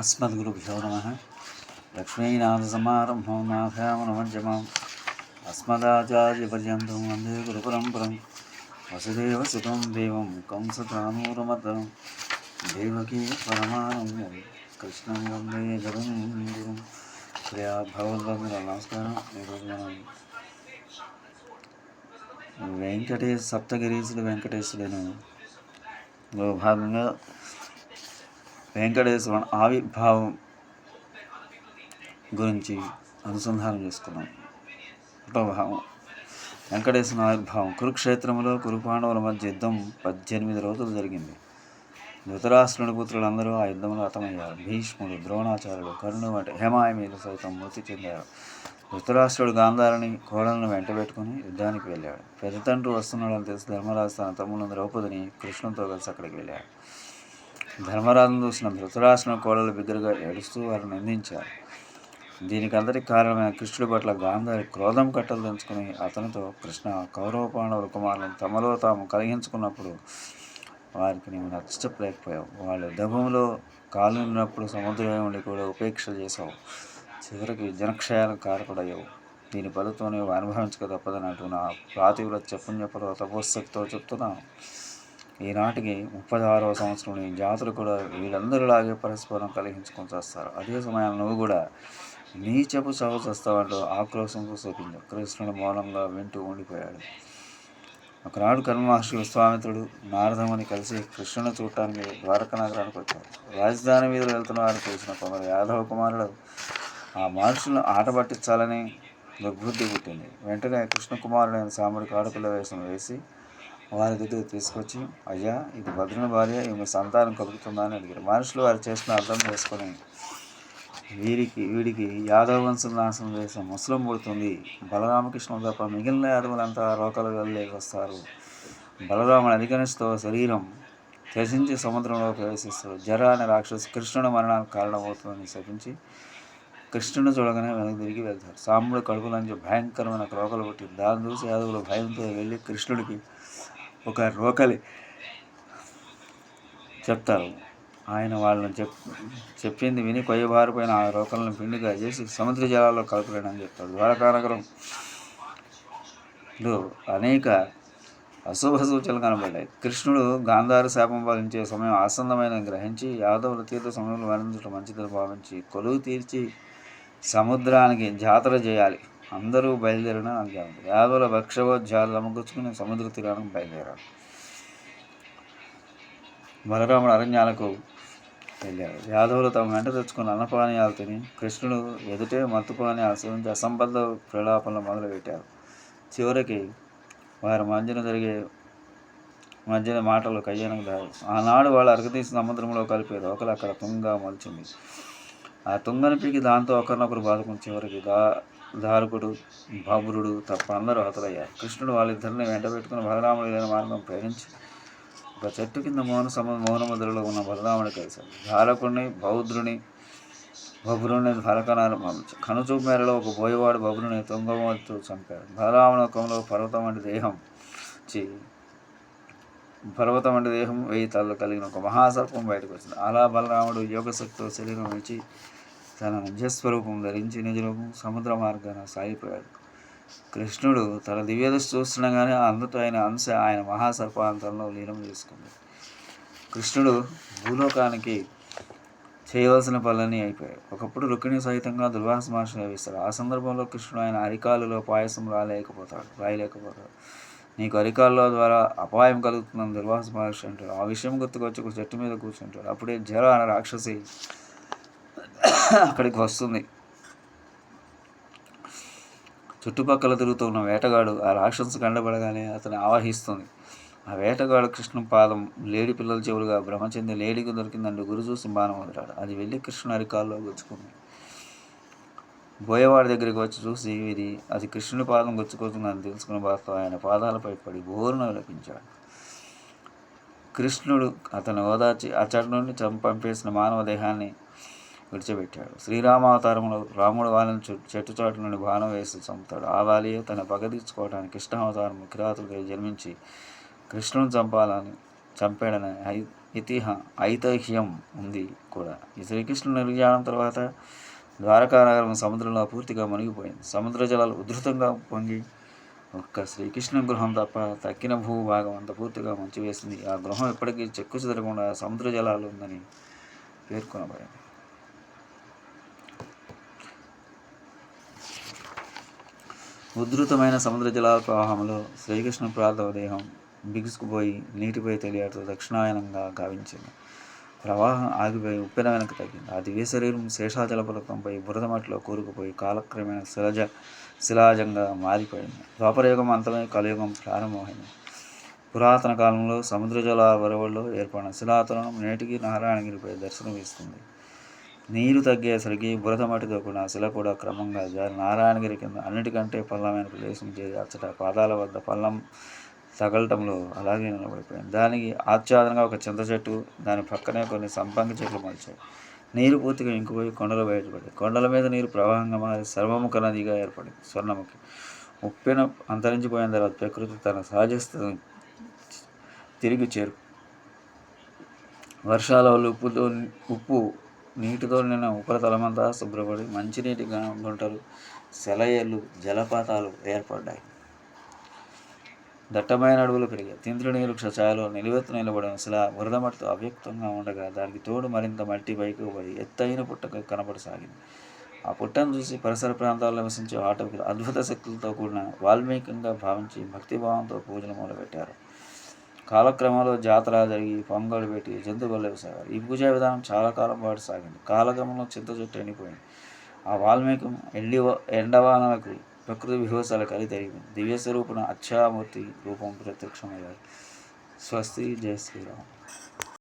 अस्मद्गुरुभ्यो नमः लक्ष्मीनाथसमारम्भं नाथयामनमध्यमाम् अस्मदाचार्यपर्यन्तं वन्दे गुरुपरम्परं वसुदेवसुतं देवं कंसचानूरमर्दनं देवकी परमानन्दं కృష్ణం వందే జగద్గురు ప్రియా భగవద్బంధుల నమస్కారం ఈరోజు మనం వెంకటేశ్ సప్తగిరీసుడు వెంకటేశ్వరులను లో భాగంగా వెంకటేశ్వర ఆవిర్భావం గురించి అనుసంధానం చేసుకున్నాం. ఉపభావం వెంకటేశ్వర ఆవిర్భావం. కురుక్షేత్రంలో కురుపాండవుల మధ్య యుద్ధం పద్దెనిమిది రోజులు జరిగింది. ధృతరాష్ట్రుడి పుత్రులందరూ ఆ యుద్ధంలో హతమయ్యారు. భీష్ముడు ద్రోణాచార్యుడు కర్ణుడు వంటి హేమాయమీలు సైతం మృతి చెందారు. ధృతరాష్ట్రుడు గాంధారిని కోడలను వెంటబెట్టుకుని యుద్ధానికి వెళ్ళాడు. పెద్ద తండ్రి వస్తున్నాడని తెలిసి ధర్మరాజు తన తమ్ముడు ద్రౌపదిని కృష్ణునితో కలిసి అక్కడికి వెళ్ళాడు ధర్మరాజును చూసిన ధృతరాష్ట్రుని కోడలు బిగ్గరగా ఏడుస్తూ వారిని నిందించారు. దీనికి అందరికి కారణమైన కృష్ణుడి పట్ల గాంధారి క్రోధం కట్టలు తెంచుకుని అతనితో కృష్ణ కౌరవ పాండవుల కుమారులను తమలో తాము కలిగించుకున్నప్పుడు వారికి నీవు నచ్చలేకపోయావు వాళ్ళు దభంలో కాలున్నప్పుడు సముద్రం ఉండి కూడా ఉపేక్ష చేసావు చివరికి జనక్షయాలకు కారకుడయ్యావు. దీని ఫలితం నీవు అనుభవించక తప్పదన్నట్టు నా నా ప్రాతివ్రత్య చెప్పలో తపోశక్తితో చెప్తున్నాను ఈనాటికి ముప్పై ఆరవ సంవత్సరం నీ జాతులు కూడా వీళ్ళందరిలాగే పరస్పరం కలిగించుకొని చేస్తారు. అదే సమయంలో నువ్వు కూడా నీ చెప్పు చావు చేస్తావంటూ ఆక్రోశంతో చూపించావు కృష్ణుడు మౌనంగా వింటూ ఉండిపోయాడు. ఒకనాడు కర్మహర్షి విశ్వామిత్రుడు నారదముని కలిసి కృష్ణుని చూడటానికి ద్వారకా నగరానికి వచ్చారు. రాజధాని మీద వెళ్తున్నారని తెలిసిన చూసిన కొందరు యాదవ కుమారుడు ఆ మనుషులను ఆట పట్టించాలని దుర్బుద్ధి పుట్టింది. వెంటనే కృష్ణకుమారుడైన సాముడికి ఆడపిల్ల వేషం వేసి వారి దగ్గర తీసుకొచ్చి అయ్యా ఇది భద్రుని భార్య ఈమె సంతానం కలుగుతుందా? అని అడిగారు. మనుషులు వారు చేసిన అర్థం చేసుకొని వీరికి వీడికి యాదవ వంశం నాశనం చేసిన ముసలం పుడుతుంది. బలరామకృష్ణ తప్ప మిగిలిన యాదవులంతా రోకలు వెళ్ళలేకి వస్తారు. బలరాముని అధిగణిస్తూ శరీరం త్యజించి సముద్రంలో ప్రవేశిస్తాడు జర అనే రాక్షసు కృష్ణుని మరణానికి కారణమవుతుందని శపించి కృష్ణుని చూడగానే వెనక్కి తిరిగి వెళ్తారు. సాముడు కడుపులోంచి భయంకరమైన రోకలు పుట్టి దాన్ని చూసి యాదవులు భయంతో వెళ్ళి కృష్ణుడికి ఒక రోకలి. చెప్తారు. ఆయన వాళ్ళని చెప్ చెప్పింది విని కొయ్యబారిపోయిన ఆ రోకలను పిండిగా చేసి సముద్ర జలాల్లో కలపలేనని చెప్తాడు. ద్వారకానగరంలో అనేక అశుభ సూచనలు కనబడ్డాయి. కృష్ణుడు గాంధార శాపం పాలించే సమయం ఆసన్నమైన గ్రహించి యాదవుల తీర్థ సమయంలో వర్ణించడం మంచిదని భావించి కొలువు తీర్చి సముద్రానికి జాతర చేయాలి. అందరూ బయలుదేరిన అజ్ఞానం యాదవుల భక్షవోజ్యాలు సమకూర్చుకుని సముద్ర తీరానికి బయలుదేరారు. బలరాముడు అరణ్యాలకు వెళ్ళారు యాదవులు తమ వెంట తెచ్చుకున్న అన్నపానీయాలు తిని కృష్ణుడు ఎదుటే మత్తుపాని సేవించి అసంబద్ధ ప్రలాపనలు మొదలుపెట్టారు. చివరికి వారి మధ్యన జరిగే మధ్యన మాటలు కయ్యనకు దారి. ఆనాడు వాళ్ళు అరగతీసి సముద్రంలో కలిపే ఒకరు అక్కడ తుంగ మలిచింది. ఆ తుంగని పీకి దాంతో ఒకరినొకరు బాదుకుని చివరికి దా ధారకుడు బాబురుడు తప్ప అందరూ హతులయ్యారు. కృష్ణుడు వాళ్ళిద్దరిని వెంట పెట్టుకుని బలరాముడు లేని మార్గం ప్రయాణించి ఒక చెట్టు కింద మౌన సమ మౌన ముద్రలో ఉన్న బలరాముడు కలిశాడు ధారకుడిని బౌద్ధుని బబురుని భరకనాలు కనుచూపు మేరలో ఒక బోయవాడు బబురుని తుంగమతో చంపాడు. బలరాముని ముఖంలో పర్వతం వంటి దేహం చి పర్వతం వంటి దేహం వెయ్యి తలలు కలిగిన ఒక మహాసర్పం బయటకు వచ్చింది. అలా బలరాముడు యోగశక్తితో శరీరం నుంచి తన నిజస్వరూపం ధరించి నిజరూపం సముద్ర మార్గాన సాగిపోయాడు. కృష్ణుడు తన దివ్యదశ చూస్తుండగానే అందుతో ఆయన అంశ ఆయన మహాసర్పాంతంలో లీనం చేసుకుంది. కృష్ణుడు భూలోకానికి చేయవలసిన పనులన్నీ అయిపోయాయి. ఒకప్పుడు రుక్మిణి సహితంగా దుర్వాస మహర్షి వేస్తారు ఆ సందర్భంలో కృష్ణుడు ఆయన అరికాలులో పాయసం రాలేకపోతాడు రాయలేకపోతాడు. నీకు అరికాల్లో ద్వారా అపాయం కలుగుతుందని దుర్వాస మహర్షి అంటాడు. ఆ విషయం గుర్తుకొచ్చి ఒక చెట్టు మీద కూర్చుంటాడు. అప్పుడే జర అనే రాక్షసి అక్కడికి వస్తుంది. చుట్టుపక్కల తిరుగుతున్న వేటగాడు ఆ రాక్షసు కండబడగానే అతను ఆవాహిస్తుంది. ఆ వేటగాడు కృష్ణ పాదం లేడి పిల్లల చెవులుగా బ్రహ్మచంద్ర లేడికి దొరికిందంటూ గురు చూసి బాణం వదిలాడు. అది వెళ్ళి కృష్ణ అరికాల్లో గుచ్చుకుంది. బోయవాడి దగ్గరికి వచ్చి చూసి ఇది అది కృష్ణుని పాదం గుచ్చుకోతుందని తెలుసుకున్న బాధతో ఆయన పాదాలపై పడి బోరున విలపించాడు. కృష్ణుడు అతను ఓదార్చి అతడి నుండి చంపేసిన మానవ దేహాన్ని విడిచిపెట్టాడు. శ్రీరామావతారంలో రాముడు వాళ్ళని చెట్టు చాటు నుండి బాణం వేసి చంపుతాడు. ఆ వాలియే తన పగ తీర్చుకోవడానికి కృష్ణావతారం కిరాతుడిగా జన్మించి కృష్ణుని చంపాలని చంపాడని ఇతిహ ఐతిహ్యం ఉంది కూడా. ఈ శ్రీకృష్ణుడు నిర్యాణం తర్వాత ద్వారకా నగరం సముద్రంలో పూర్తిగా మునిగిపోయింది. సముద్ర జలాలు ఉధృతంగా పొంగి ఒక్క శ్రీకృష్ణ గృహం తప్ప తక్కిన భూభాగం అంత పూర్తిగా ముంచివేసింది. ఆ గృహం ఇప్పటికీ చెక్కు చెదరకుండా సముద్ర జలాలు ఉందని పేర్కొనబడింది. ఉధృతమైన సముద్ర జలాల ప్రవాహంలో శ్రీకృష్ణ ప్రార్థవ దేహం బిగుసుకుపోయి నీటిపై తెలియడుతూ దక్షిణాయనంగా గావించింది. ప్రవాహం ఆగిపోయి ఉప్పెన వెనక తగ్గింది. ఆ దివ్య శరీరం శేషాచల పర్వతంపై బురద మట్టిలో కూరుకుపోయి కాలక్రమేణా శిలజ శిలాజంగా మారిపోయింది. ద్వాపరయుగం అంతమై కలియుగం ప్రారంభమైంది. పురాతన కాలంలో సముద్ర జలాల వరవల్లో ఏర్పడిన శిలాతలను నేటికి నారాయణగిరిపై దర్శనమిస్తుంది. నీరు తగ్గేసరికి బురద మట్టితో కూడిన శిల కూడా క్రమంగా జారి నారాయణగిరి కింద అన్నిటికంటే పల్లమైన ప్రదేశం చేరి అచ్చట పాదాల వద్ద పల్లం తగలటంలో అలాగే నిలబడిపోయింది. దానికి ఆచ్ఛాదనగా ఒక చింత చెట్టు దాని పక్కనే కొన్ని సంపంగి చెట్లు మలిచాయి. నీరు పూర్తిగా ఇంకిపోయి కొండలు బయటపడి కొండల మీద నీరు ప్రవాహంగా మారి సర్వముఖ నదిగా ఏర్పడింది. స్వర్ణముఖి. ఉప్పిన అంతరించిపోయిన తర్వాత ప్రకృతి తన సహజ తిరిగి చేరు వర్షాల వల్ల ఉప్పుతో ఉప్పు నీటితో నిన్న ఉపరితలమంతా శుభ్రపడి మంచినీటి గుంటలు సెలయేళ్ళు జలపాతాలు ఏర్పడ్డాయి. దట్టమైన అడవులు పెరిగాయి. తింత్రి నీరు ఛాయలో నిలువెత్తు నిలబడిన శిలా బురద మట్టితో అవ్యక్తంగా ఉండగా దానికి తోడు మరింత మట్టి పైకి పడి ఎత్తైన పుట్టక కనపడసాగింది. ఆ పుట్టను చూసి పరిసర ప్రాంతాల్లో నివసించే ఆటవికులు అద్భుత శక్తులతో కూడిన వాల్మీకంగా భావించి భక్తిభావంతో పూజలు మొదలుపెట్టారు. కాలక్రమంలో జాతర జరిగి పొంగలు పెట్టి జంతువులు వేసేవారు ఈ పూజా విధానం చాలా కాలం పాటు సాగింది. కాలక్రమంలో చింత చెట్టు ఎండిపోయింది. ఆ వాల్మీకి ఎండి ఎండవానలకు ప్రకృతి విహోసాలు కలి జరిగింది దివ్య స్వరూపున అచ్చామూర్తి రూపం ప్రత్యక్షమయ్యారు. స్వస్తి. జయ శ్రీరామ్.